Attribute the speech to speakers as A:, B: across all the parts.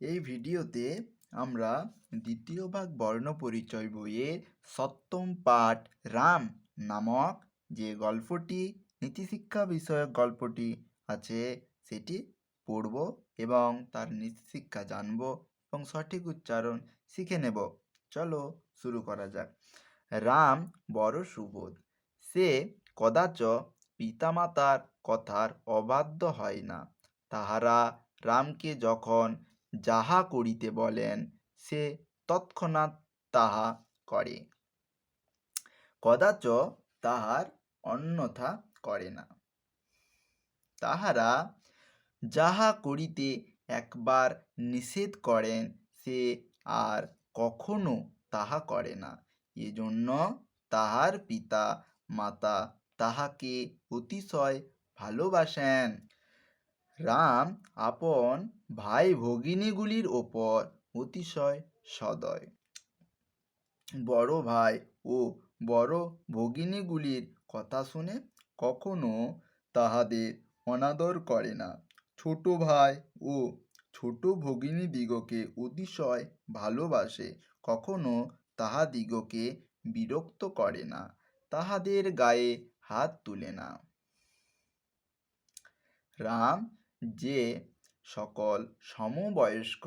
A: এই ভিডিওতে আমরা দ্বিতীয় ভাগ বর্ণপরিচয় বইয়ের সপ্তম পাঠ রাম নামক যে গল্পটি নীতিশিক্ষা বিষয়ক গল্পটি আছে, সেটি পড়ব এবং তার নীতিশিক্ষা জানব এবং সঠিক উচ্চারণ শিখে নেব। চলো শুরু করা যাক। রাম বড় সুবোধ। সে কদাচ পিতামাতার কথার অবাধ্য হয় না। তাহারা রামকে যখন যাহা করিতে বলেন, সে তৎক্ষণাৎ তাহা করে। কদাচ তাহার অন্যথা করে না। তাহারা যাহা করিতে একবার নিষেধ করেন, সে আর কখনো তাহা করে না। এজন্য তাহার পিতা মাতা তাহাকে অতিশয় ভালোবাসেন। রাম আপন ভাই ভগিনীগুলির ওপর অতিশয় সদয়। বড় ভাই ও বড় ভগিনীগুলির কথা শুনে কখনো তাহাদের অনাদর করে না। ছোট ভাই ও ছোট ভগিনীদিগকে অতিশয় ভালোবাসে, কখনো তাহাদিগকে বিরক্ত করে না, তাহাদের গায়ে হাত তুলে না। রাম যে সকল সমবয়স্ক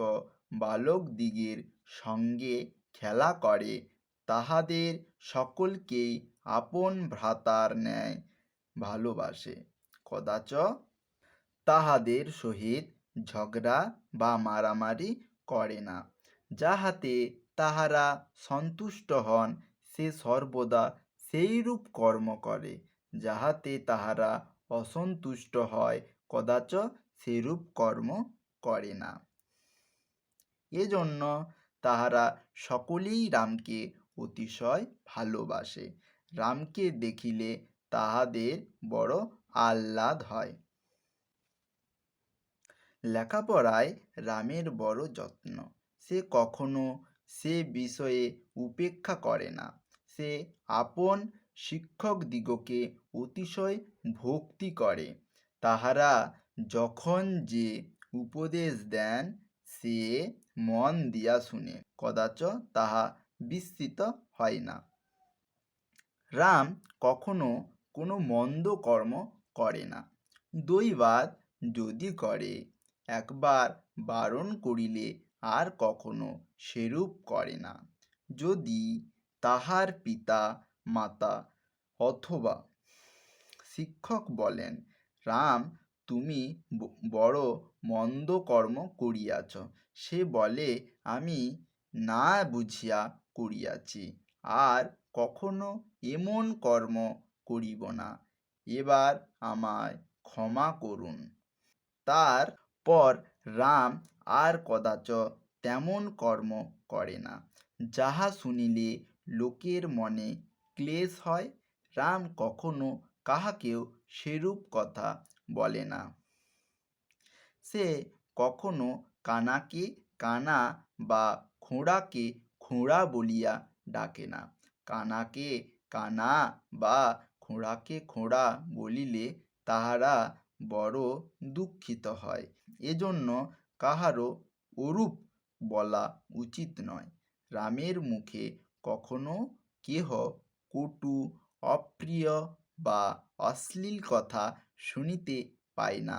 A: বালকদিগের সঙ্গে খেলা করে, তাহাদের সকলকেই আপন ভ্রাতার ন্যায় ভালোবাসে। কদাচ তাহাদের সহিত ঝগড়া বা মারামারি করে না, যাহাতে তাহারা সন্তুষ্ট হন, সে সর্বদা সেইরূপ কর্ম করে, যাহাতে তাহারা অসন্তুষ্ট হয়। কদাচ সেরূপ কর্ম করে না। এজন্য তাহারা সকলেই রামকে অতিশয় ভালোবাসে। রামকে দেখিলে তাহাদের বড় আহ্লাদ হয়। লেখাপড়ায় রামের বড় যত্ন। সে কখনো সে বিষয়ে উপেক্ষা করে না। সে আপন শিক্ষকদিগকে অতিশয় ভক্তি করে। তাহারা যখন যে উপদেশ দেন, সে মন দিয়া শুনে, কদাচ তাহা বিস্মৃত হয় না। রাম কখনো কোনো মন্দ কর্ম করে না। দৈবাদ যদি করে, একবার বারণ করিলে আর কখনো সেরূপ করে না। যদি তাহার পিতা, মাতা অথবা শিক্ষক বলেন, রাম তুমি বড় মন্দ কর্ম করিয়াছ। সে বলে, আমি না বুঝিয়া করিয়াছি। আর কখনো এমন কর্ম করিব না। এবার আমায় ক্ষমা করুন। তার পর রাম আর কদাচ তেমন কর্ম করে না। যাহা শুনিলে লোকের মনে ক্লেশ হয়, রাম কখনো কাহাকেও সেরূপ কথা বলে না। সে কখনো কানাকে কানা বা খোঁড়াকে খোঁড়া বলিয়া ডাকে না। কানাকে কানা বা খোঁড়াকে খোঁড়া বলিলে তাহারা বড় দুঃখিত হয়। এজন্য কাহারও ওরূপ বলা উচিত নয়। রামের মুখে কখনো কেহ কটু, অপ্রিয় বা অশ্লীল কথা শুনিতে পায় না।